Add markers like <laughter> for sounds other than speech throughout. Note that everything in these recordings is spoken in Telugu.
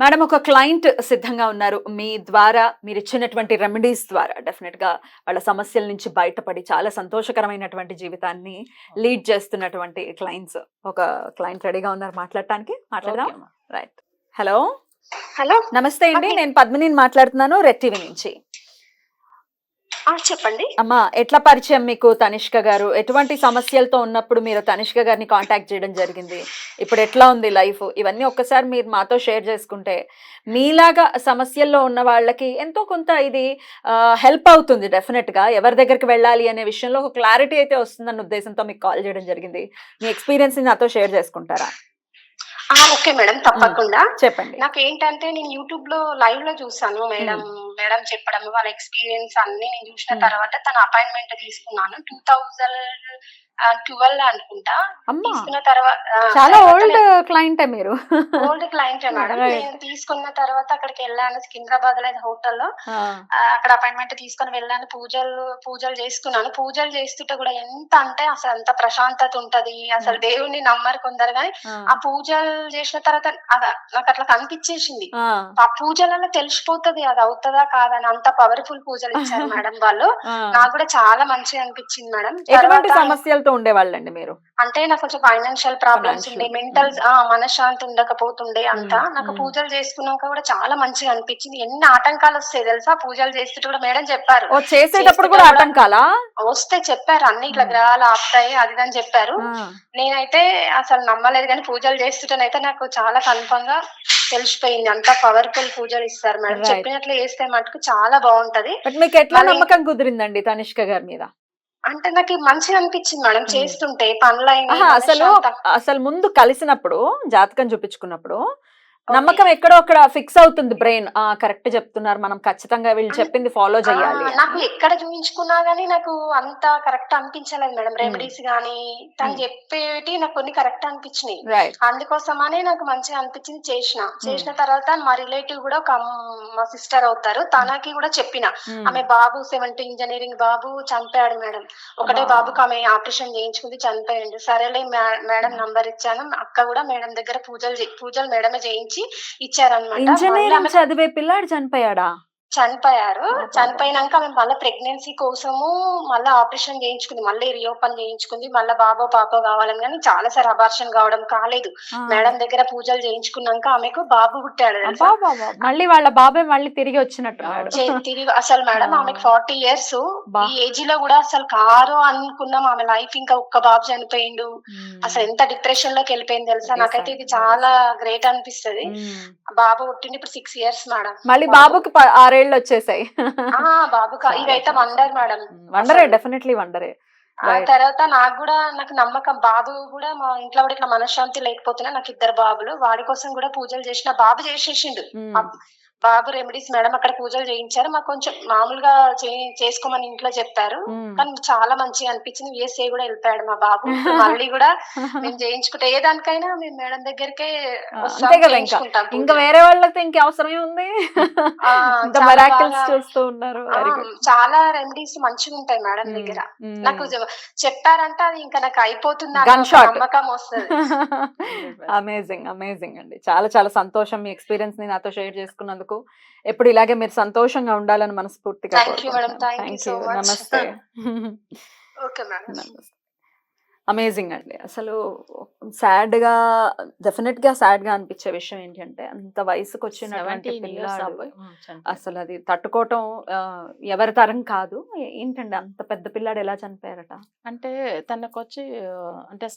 మేడం ఒక క్లయింట్ సిద్ధంగా ఉన్నారు. మీ ద్వారా మీరు ఇచ్చినటువంటి రెమెడీస్ ద్వారా డెఫినెట్గా వాళ్ళ సమస్యల నుంచి బయటపడి చాలా సంతోషకరమైనటువంటి జీవితాన్ని లీడ్ చేస్తున్నటువంటి క్లయింట్స్. ఒక క్లయింట్ రెడీగా ఉన్నారు మాట్లాడటానికి. మాట్లాడదాం. రైట్. హలో? హలో. నమస్తే అండి. నేను పద్మిని మాట్లాడుతున్నాను రెడ్ టీవీ నుంచి. చెప్పండి. అమ్మా ఎట్లా పరిచయం మీకు తనిష్క గారు? ఎటువంటి సమస్యలతో ఉన్నప్పుడు మీరు తనిష్క గారిని కాంటాక్ట్ చేయడం జరిగింది? ఇప్పుడు ఎట్లా ఉంది లైఫ్? ఇవన్నీ ఒక్కసారి మీరు మాతో షేర్ చేసుకుంటే మీలాగా సమస్యల్లో ఉన్న వాళ్ళకి ఎంతో కొంత ఇది హెల్ప్ అవుతుంది డెఫినెట్గా. ఎవరి దగ్గరికి వెళ్ళాలి అనే విషయంలో ఒక క్లారిటీ అయితే వస్తుందన్న ఉద్దేశంతో మీకు కాల్ చేయడం జరిగింది. మీ ఎక్స్పీరియన్స్ని నాతో షేర్ చేసుకుంటారా? ఓకే మేడం తప్పకుండా. చెప్పండి. నాకు ఏంటంటే నేను యూట్యూబ్లో లైవ్లో చూసాను మేడం మేడం చెప్పడం వాళ్ళ ఎక్స్పీరియన్స్ అన్ని నేను చూసిన. తర్వాత తన అపాయింట్మెంట్ తీసుకున్నాను. టూ థౌజండ్ ట్వెల్వ్ అనుకుంటా. తీసుకున్న తర్వాత చాలా ఓల్డ్ క్లయింటే మీరు. Old client madam. నేను తీసుకున్న తర్వాత అక్కడికి వెళ్ళాను సికింద్రాబాద్లో హోటల్లో. అక్కడ అపాయింట్మెంట్ తీసుకొని వెళ్ళాను పూజలు పూజలు చేసుకున్నాను. పూజలు చేస్తుంటే కూడా ఎంత అంటే అసలు అంత ప్రశాంతత ఉంటది. అసలు. దేవుణ్ణి నమ్మరు కొందరు కానీ ఆ, పూజలు చేసిన తర్వాత అద- నాకు అట్లా కనిపించేసింది. ఆ, పూజలలో తెలిసిపోతది అది అవుతుందా కాదని అంత పవర్ఫుల్ పూజలు ఇచ్చారు <laughs> మేడం వాళ్ళు. నాకు కూడా చాలా మంచిగా అనిపించింది మేడం ఎటువంటి తర్వాత సమస్యలతో ఉండేవాళ్ళండి మీరు? అంటే నాకు కొంచెం ఫైనాన్షియల్ ప్రాబ్లమ్స్. ఉండే మెంటల్ ఆ మనశ్శాంతి ఉండకపోతుండే అంతా. మ్మ్, నాకు మ్మ్. పూజలు చేసుకున్నాక కూడా చాలా మంచిగా అనిపించింది. ఎన్ని ఆటంకాలు వస్తాయి తెలుసా? పూజలు చేస్తుంటే కూడా మేడం చెప్పారు. చేసేటప్పుడు కూడా ఆటంకాలా? వస్తే చెప్పారు. అన్ని ఇట్లా. గ్రహాలు ఆపుతాయి అది అని చెప్పారు. నేనైతే అసలు నమ్మలేదు కానీ పూజలు చేస్తుంటేనైతే నాకు చాలా కన్ఫర్మ్గా తెలిసిపోయింది. అంత పవర్ఫుల్ పూజలు ఇస్తారు మేడం. చెప్పినట్లు చేస్తే మటుకు చాలా బాగుంటది. మీకు ఎట్లా నమ్మకం కుదిరిందండి తనిష్క గారి మీద? అంటే నాకు మంచిగా అనిపించింది మేడం. చేస్తుంటే పనులైన అసలు అసలు ముందు కలిసినప్పుడు జాతకం చూపించుకున్నప్పుడు నమ్మకం ఎక్కడో అక్కడ ఫిక్స్ అవుతుంది బ్రెయిన్ ఆ కరెక్ట్ చెప్తున్నారు మనం. ఖచ్చితంగా వీళ్ళు చెప్పింది ఫాలో చేయాలి. నాకు ఎక్కడ చూపించుకున్నా గానీ నాకు అంత కరెక్ట్ అనిపించలేదు మేడం. రెమెడీస్ గానీ తను మ్మ్. చెప్పేటి నాకు కొన్ని కరెక్ట్ అనిపించినాయి. అందుకోసమనే నాకు మంచిగా అనిపించింది చేసిన. చేసిన తర్వాత మా రిలేటివ్ కూడా ఒక మా సిస్టర్ అవుతారు. తనకి కూడా చెప్పిన. ఆమె బాబు సెవెంటీ ఇంజనీరింగ్ బాబు చనిపోయాడు మేడం. ఒకటే. బాబుకి ఆమె ఆపరేషన్ చేయించుకుంది చనిపోయాడు. సరేలే మేడం నంబర్ ఇచ్చాను. అక్క కూడా మేడం దగ్గర పూజలు పూజలు మేడమే ఇచ్చారనమాట ఇంజనీరింగ్ చదివే పిల్లాడు చనిపోయాడా? చనిపోయారు. చనిపోయినాక ఆమె మళ్ళీ ప్రెగ్నెన్సీ కోసము మళ్ళీ ఆపరేషన్ చేయించుకుంది మళ్ళీ రీఓపెన్ చేయించుకుంది మళ్ళీ బాబో పాపో కావాలని కానీ చాలా సార్ అబార్షన్ కావడం కాలేదు. మేడం దగ్గర పూజలు చేయించుకున్నాక ఆమెకు బాబు పుట్టాడు మళ్ళీ వాళ్ళ బాబాయ్ మళ్ళీ తిరిగి వచ్చినట్టున్నాడు చే- తిరిగి అసలు మేడం. ఆమెకు ఫార్టీ ఇయర్స్. ఈ ఏజ్లో కూడా అసలు కారు అనుకున్నాం ఆమె లైఫ్ ఇంకా ఒక్క బాబు చనిపోయిండు మ్మ్. అసలు ఎంత డిప్రెషన్లోకి వెళ్ళిపోయింది తెలుసా నాకైతే ఇది చాలా గ్రేట్ అనిపిస్తది మ్మ్. బాబు పుట్టింది ఇప్పుడు సిక్స్ ఇయర్స్ మేడం మళ్ళీ బాబు- బాబుకి ప- ఆరేళ్ళు వచ్చేసాయి. బాబు ఇదైతే వండర్ మేడం. వండరే. డెఫినెట్లీ వండరే. ఆ. తర్వాత నాకు కూడా నాకు నమ్మకం బాబు కూడా మా ఇంట్లో కూడా ఇట్లా మనశ్శాంతి లేకపోతున్నా నాకు ఇద్దరు బాబులు వాడి కోసం కూడా పూజలు చేసిన బాబు చేసేసిండు. ఆ బాబు రెమెడీస్ మేడం అక్కడ పూజలు చేయించారు. మాకు కొంచెం మామూలుగా చేసుకోమని ఇంట్లో చెప్పారు. కానీ చాలా మంచిగా అనిపించింది. యూఎస్ఏ కూడా వెళ్ళిపోయాడు మా బాబు. మళ్ళీ కూడా <laughs> మేము చేయించుకుంటే ఏ దానికైనా మేము మేడం దగ్గరికే ఇంకా. ఇంకా వేరే వాళ్ళతో ఇంక అవసరమే ఉంది. <laughs> చాలా చూస్తూ ఉన్నారు. రెమెడీస్ మంచిగా ఉంటాయి మేడం దగ్గర. నాకు చెప్పారంటే అది ఇంకా నాకు అయిపోతుంది. నమ్మకం వస్తుంది. అమేజింగ్ అమేజింగ్ అండి. చాలా చాలా సంతోషం మీ ఎక్స్పీరియన్స్ని నాతో షేర్ చేసుకున్నందుకు. ఎప్పుడు ఇలాగే మీరు సంతోషంగా ఉండాలని మనస్ఫూర్తిగా. నమస్తే. <laughs> అమేజింగ్ అండి. అసలు సాడ్గా డెఫినెట్గా సాడ్గా అనిపించే విషయం ఏంటంటే అంత వయసుకు వచ్చినటువంటి 17 years పిల్లాడు అబ్బాయి. ఉమ్, చనిపోయాడు. అసలు అది తట్టుకోవటం ఎవరి తరం కాదు. ఏంటండి అంత పెద్ద పిల్లాడు ఎలా చనిపోయారట? అంటే తనకు వచ్చి అంటే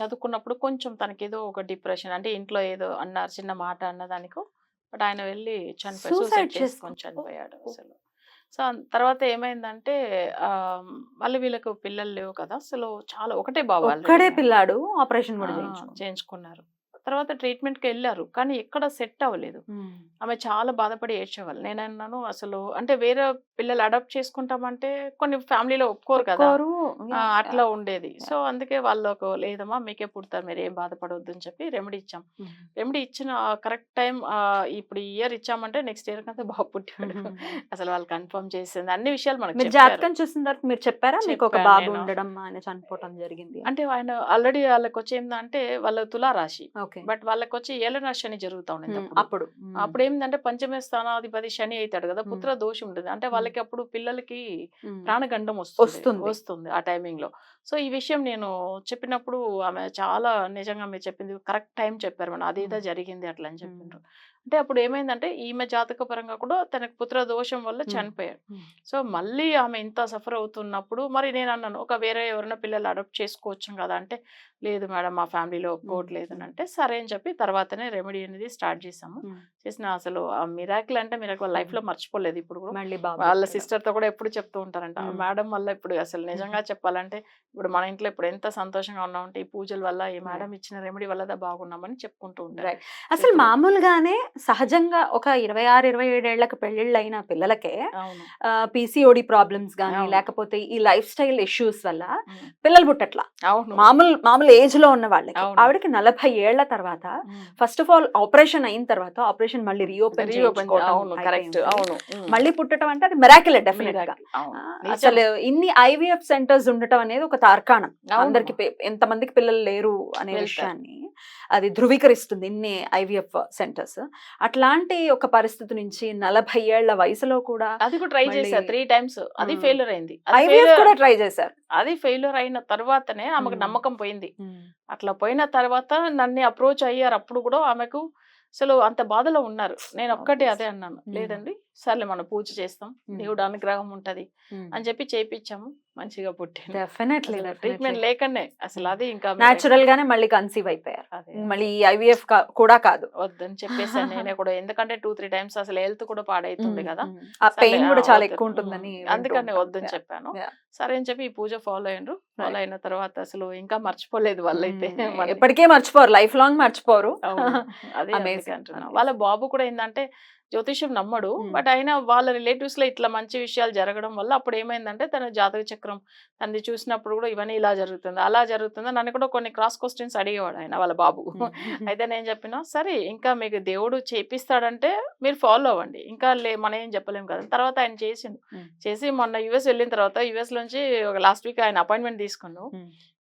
చదువుకున్నప్పుడు కొంచెం తనకి ఏదో ఒక డిప్రెషన్ అంటే ఇంట్లో ఏదో అన్నారు చిన్న మాట అన్నదానికో బట్ ఆయన వెళ్ళి చనిపోయి సూసైడ్ చేసుకొని చేసుకు- చనిపోయాడు అసలు. సో తర్వాత ఏమైందంటే మళ్ళీ వీళ్ళకు పిల్లలు లేవు కదా! అసలు చాలా ఒకటే బాబు. ఒక్కడే పిల్లాడు. ఆపరేషన్ కూడా చేయించుకున్నారు. తర్వాత ట్రీట్మెంట్కి వెళ్ళారు కానీ ఎక్కడ సెట్ అవ్వలేదు. ఆమె చాలా బాధపడి ఏడ్చేవాళ్ళు. నేను అన్నాను అసలు అంటే వేరే పిల్లలు అడాప్ట్ చేసుకుంటామంటే కొన్ని ఫ్యామిలీలో ఒప్పుకోరు కదా! అట్లా ఉండేది. సో అందుకే వాళ్ళకు లేదమ్మా మీకే పుడతారు మీరు ఏం బాధపడవద్దు అని చెప్పి రెమెడీ ఇచ్చాం. రెమెడీ ఇచ్చిన కరెక్ట్ టైం ఇప్పుడు ఇయర్ ఇచ్చామంటే నెక్స్ట్ ఇయర్ కంటే బాబు పుట్టాడు. అసలు వాళ్ళు కన్ఫర్మ్ చేసింది. అన్ని విషయాలు మనకు. జాతకం చూసిన తర్వాత మీరు చెప్పారా? మీకు ఒక బాబు. ఉండడం ఆయన చనిపోవడం జరిగింది అంటే ఆయన ఆల్రెడీ వాళ్ళకి వచ్చి ఏంటంటే వాళ్ళ తులారాశి. బట్ వాళ్ళకి వచ్చి ఏలన శని జరుగుతా ఉండేది అప్పుడు. అప్పుడు ఏంటంటే పంచమ స్థానాధిపతి శని అవుతాడు కదా. పుత్ర దోషం ఉంటుంది అంటే వాళ్ళకి అప్పుడు పిల్లలకి. ప్రాణగండం వస్తుంది. వస్తుంది ఆ టైమింగ్లో సో ఈ విషయం నేను చెప్పినప్పుడు ఆమె చాలా నిజంగా మీరు చెప్పింది కరెక్ట్ టైం చెప్పారు మనం అదేదో. జరిగింది అట్లా అని చెప్పిండ్రు అంటే అప్పుడు ఏమైందంటే ఈమె జాతక పరంగా కూడా తనకు పుత్ర దోషం వల్ల. చనిపోయాడు. సో మళ్ళీ ఆమె ఇంత సఫర్ అవుతున్నప్పుడు మరి నేను అన్నాను ఒక వేరే ఎవరైనా పిల్లలు అడాప్ట్ చేసుకోవచ్చు కదా అంటే లేదు మేడం మా ఫ్యామిలీలో ఒప్పుకోవట్లేదు అని అంటే సరే అని చెప్పి తర్వాతనే రెమెడీ అనేది స్టార్ట్ చేసాము. చేసిన అసలు ఆ మిరాకిల్ అంటే మిరాకిల్ లైఫ్లో మర్చిపోలేదు ఇప్పుడు కూడా వాళ్ళ. సిస్టర్తో కూడా ఎప్పుడు చెప్తూ ఉంటారంట. మేడం వల్ల ఇప్పుడు అసలు నిజంగా చెప్పాలంటే ఇప్పుడు మన ఇంట్లో ఇప్పుడు ఎంత సంతోషంగా ఉన్నామంటే ఈ పూజల వల్ల ఈ మేడం ఇచ్చిన రెమెడీ వల్ల బాగున్నామని చెప్పుకుంటూ ఉంటారు. అసలు మామూలుగానే సహజంగా ఒక ఇరవై ఆరు ఇరవై ఏడేళ్ళకు పెళ్ళిళ్ళు అయిన పిల్లలకే పీసీఓడి ప్రాబ్లమ్స్ కానీ. లేకపోతే ఈ లైఫ్ స్టైల్ ఇష్యూస్ వల్ల. పిల్లలు పుట్టట్లా మామూలు మామూలు ఏజ్లో ఉన్న వాళ్ళకి. ఆవిడకి నలభై ఏళ్ళ తర్వాత. ఫస్ట్ ఆఫ్ ఆల్ ఆపరేషన్ అయిన తర్వాత ఆపరేషన్ మళ్ళీ రీఓపెన్ అవును. మళ్ళీ పుట్టడం అంటే అది మెరాకిల్ డెఫినెట్గా. అసలు ఇన్ని ఐవీఎఫ్ సెంటర్స్ ఉండటం అనేది ఒక తార్కాణం. అందరికి ఎంత మందికి పిల్లలు లేరు అనే. విషయాన్ని అది ధృవీకరిస్తుంది ఇన్ని ఐవీఎఫ్ సెంటర్స్. అట్లాంటి ఒక పరిస్థితి నుంచి నలభై ఏళ్ళ వయసులో కూడా అది కూడా ట్రై మళ్ళీ- చేశా త్రీ టైమ్స్. అది. ఫెయిల్యూర్ అయింది. ఐవీఎఫ్ కూడా ట్రై చేశారు. అది ఫెయిల్యూర్ అయిన తర్వాతనే ఆమెకు మ్మ్. నమ్మకం పోయింది. అట్లా పోయిన తర్వాత నన్ను అప్రోచ్ అయ్యారు. అప్పుడు కూడా ఆమెకు అసలు అంత బాధలో ఉన్నారు. నేను ఒక్కటే అదే అన్నాను. లేదండి సర్లే మనం పూజ చేస్తాం. దేవుడు అనుగ్రహం ఉంటది అని చెప్పి చేపించాము మంచిగా పుట్టింది. డెఫినెట్లీ ట్రీట్మెంట్ లేకనే అసలు అది ఇంకా న్యాచురల్ గానే మళ్ళీ కన్సీవ్ అయిపోయారు. మళ్ళీ ఐవీఎఫ్ కూడా కాదు. వద్దని చెప్పేసాను నేనే కూడా. ఎందుకంటే టూ త్రీ టైమ్స్ అసలు హెల్త్ కూడా పాడైతుంది కదా. ఆ పెయిన్ కూడా చాలా. ఎక్కువ ఉంటుందని అందుకని. వద్దని. చెప్పాను. సరే అని చెప్పి ఈ పూజ ఫాలో అయ్యారు. ఫాలో అయిన తర్వాత అసలు ఇంకా మర్చిపోలేదు వాళ్ళైతే. <laughs> ఎప్పటికీ మర్చిపోరు. లైఫ్ లాంగ్ మర్చిపోరు. <laughs> అదే. వాళ్ళ బాబు కూడా ఏంటంటే జ్యోతిష్యం నమ్మడు. బట్ అయినా వాళ్ళ రిలేటివ్స్లో ఇట్లా మంచి విషయాలు జరగడం వల్ల అప్పుడు ఏమైందంటే తన జాతక చక్రం తనది చూసినప్పుడు కూడా ఇవన్నీ ఇలా జరుగుతుంది అలా జరుగుతుంది నన్ను కూడా కొన్ని క్రాస్ క్వశ్చన్స్ అడిగేవాడు ఆయన వాళ్ళ బాబు. <laughs> అయితే నేను చెప్పిన సరే ఇంకా మీకు దేవుడు చేపిస్తాడంటే మీరు ఫాలో అవ్వండి. ఇంకా లే మనం ఏం చెప్పలేం కదా. తర్వాత ఆయన చేసిండు. చేసి మొన్న యుఎస్ వెళ్ళిన తర్వాత యుఎస్ నుంచి ఒక లాస్ట్ వీక్ ఆయన అపాయింట్మెంట్ తీసుకున్నాను.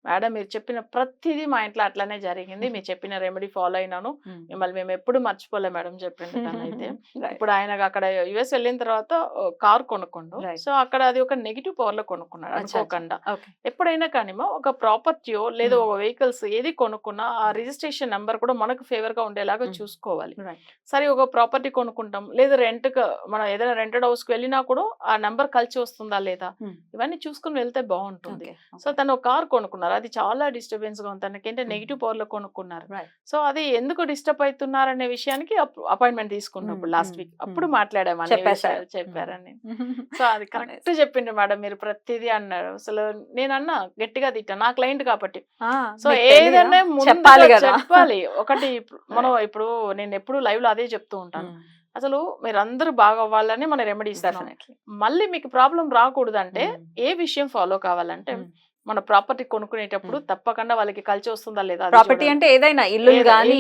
మేడం మీరు చెప్పిన ప్రతిదీ మా ఇంట్లో అట్లానే జరిగింది మీరు చెప్పిన రెమెడీ ఫాలో అయినాను మిమ్మల్ని మేము ఎప్పుడు మర్చిపోలే మేడం తనైతే <laughs> Right. ఇప్పుడు ఆయన అక్కడ యుఎస్ వెళ్ళిన తర్వాత కార్ కొనుక్కుండు. సో అక్కడ అది ఒక నెగిటివ్ పవర్లో కొనుక్కున్నాడు. అనుకోకుండా. ఎప్పుడైనా కానీ ఒక ప్రాపర్టీయో లేదా Hmm. ఒక వెహికల్స్ ఏది కొనుక్కున్నా ఆ రిజిస్ట్రేషన్ నెంబర్ కూడా మనకు ఫేవర్గా ఉండేలాగా Hmm. చూసుకోవాలి. సరే ఒక ప్రాపర్టీ కొనుక్కుంటాం లేదా రెంట్ మనం ఏదైనా రెంటెడ్ హౌస్కి వెళ్ళినా కూడా ఆ నెంబర్ కలిసి వస్తుందా లేదా Hmm. ఇవన్నీ చూసుకుని వెళ్తే బాగుంటుంది. సో తను ఒక కార్ కొనుక్కున్నారు అది చాలా డిస్టర్బెన్స్గా ఉంది తనకి ఏంటంటే Hmm. నెగిటివ్ పవర్లో కొనుక్కున్నారు. సో అది ఎందుకు డిస్టర్బ్ అవుతున్నారు అనే విషయానికి అపాయింట్మెంట్ తీసుకున్నప్పుడు లాస్ట్ వీక్ అప్పుడు. మాట్లాడాము చెప్పారని. <laughs> సో అది కరెక్ట్ చెప్పిండు మేడం మీరు ప్రతిదీ అన్నారు అసలు నేను అన్నా గట్టిగా తిట్టా నా క్లయింట్ కాబట్టి సో మీకు తెలీదా? ఏదైనా ముందుగా చెప్పాలి చెప్పాలి ఒకటి <laughs> మనం ఇప్పుడు నేను ఎప్పుడు లైవ్లో అదే చెప్తూ ఉంటాను. అసలు మీరు అందరూ బాగా అవ్వాలని మన రెమెడీ ఇస్తున్నాం Definitely. మళ్ళీ మీకు ప్రాబ్లం రాకూడదు అంటే Hmm. ఏ విషయం ఫాలో కావాలంటే. మన ప్రాపర్టీ కొనుక్కునేటప్పుడు తప్పకుండా వాళ్ళకి కలిసి వస్తుందా లేదా ప్రాపర్టీ. అంటే ఏదైనా ఇల్లు కానీ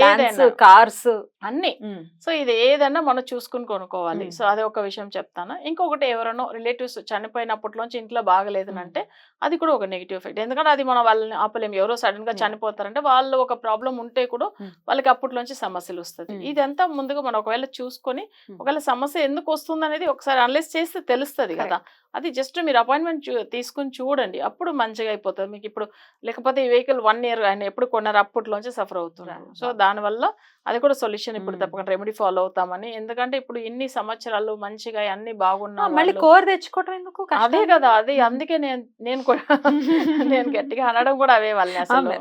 ల్యాండ్స్ కార్స్ అన్ని సో ఇది ఏదైనా మనం చూసుకుని కొనుక్కోవాలి. సో అదే ఒక విషయం చెప్తాను ఇంకొకటి ఎవరైనా రిలేటివ్స్ చనిపోయినప్పటిలోంచి ఇంట్లో బాగలేదు. అంటే అది కూడా ఒక నెగిటివ్ ఎఫెక్ట్ ఎందుకంటే అది మనం వాళ్ళని ఆపలేము ఎవరో సడన్గా. చనిపోతారంటే వాళ్ళు ఒక ప్రాబ్లం ఉంటే కూడా. వాళ్ళకి అప్పట్లోంచి సమస్యలు వస్తుంది. ఇదంతా ముందుగా మనం ఒకవేళ చూసుకొని. ఒకవేళ సమస్య ఎందుకు వస్తుంది అనేది ఒకసారి అనలైజ్ చేస్తే తెలుస్తుంది కదా అది జస్ట్ మీరు అపాయింట్మెంట్ తీసుకుని చూడండి అప్పుడు మంచిగా అయిపోతుంది మీకు ఇప్పుడు లేకపోతే ఈ వెహికల్ వన్ ఇయర్ ఆయన ఎప్పుడు కొన్నారు అప్పట్లోంచి సఫర్ అవుతున్నారు. సో దానివల్ల అది కూడా సొల్యూషన్ ఇప్పుడు. తప్పకుండా రెమెడీ ఫాలో అవుతామని ఎందుకంటే ఇప్పుడు ఇన్ని సంవత్సరాలు మంచిగా అన్ని బాగున్నా మళ్ళీ కోర్ తెచ్చుకోవటం ఎందుకు అదే? కదా అది అందుకే నేను నేను కూడా <laughs> నేను గట్టిగా అనడం కూడా అవే వాళ్ళని అసలు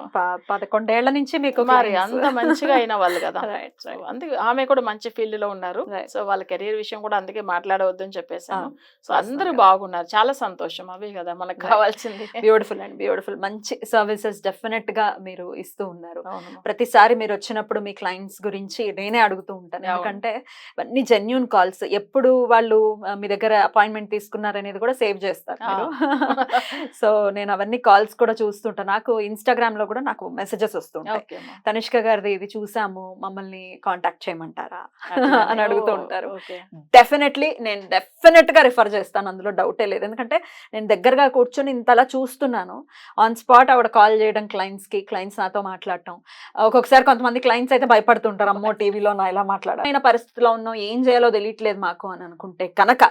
పదకొండేళ్ళ నుంచి మీకు మరి. అంత మంచిగా అయిన వాళ్ళు కదా. <laughs> అందుకే ఆమె కూడా మంచి ఫీల్డ్లో ఉన్నారు. సో వాళ్ళ కెరీర్ విషయం కూడా అందుకే మాట్లాడవద్దని చెప్పేసాను ఆ, సో అందరూ. బాగున్నారు చాలా సంతోషం అవే కదా మన మనకు. కావాల్సింది. బ్యూటిఫుల్ అండ్ బ్యూటిఫుల్ మంచి సర్వీసెస్ డెఫినెట్గా మీరు ఇస్తూ ఉన్నారు. ప్రతిసారి మీరు వచ్చినప్పుడు మీ క్లయింట్స్ గురించి నేనే అడుగుతూ ఉంటాను. ఎందుకంటే ఇవన్నీ జెన్యున్ కాల్స్ ఎప్పుడు వాళ్ళు మీ దగ్గర అపాయింట్మెంట్ తీసుకున్నారనేది కూడా సేవ్ చేస్తారు సో <laughs> నేను అవన్నీ కాల్స్ కూడా చూస్తుంటాను. నాకు ఇన్స్టాగ్రామ్లో కూడా నాకు మెసేజెస్ వస్తుంటాయి. తనిష్క గారిది ఇది చూసాము. మమ్మల్ని కాంటాక్ట్ చేయమంటారా? అని అడుగుతూ ఉంటారు. డెఫినెట్లీ నేను డెఫినెట్గా రిఫర్ చేస్తాను. అందులో డౌటే లేదు. ఎందుకంటే నేను దగ్గరగా కూర్చొని ఇంతలా చూస్తున్నాను. ఆన్ స్పాట్ ఆవిడ కాల్ చేయడం క్లయింట్స్కి క్లయింట్స్ నాతో మాట్లాడటం. ఒక్కొక్కసారి కొంతమంది క్లయింట్స్ అయితే భయపడుతుంటారు అమ్మో టీవీలో నా ఇలా మాట్లాడాలి? అయిన పరిస్థితిలో ఉన్నాం ఏం చేయాలో తెలియట్లేదు మాకు అని అనుకుంటే కనుక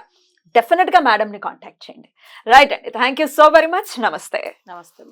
డెఫినెట్గా మేడం ని కాంటాక్ట్ చేయండి. రైట్ అండి thank you so very much నమస్తే. నమస్తే.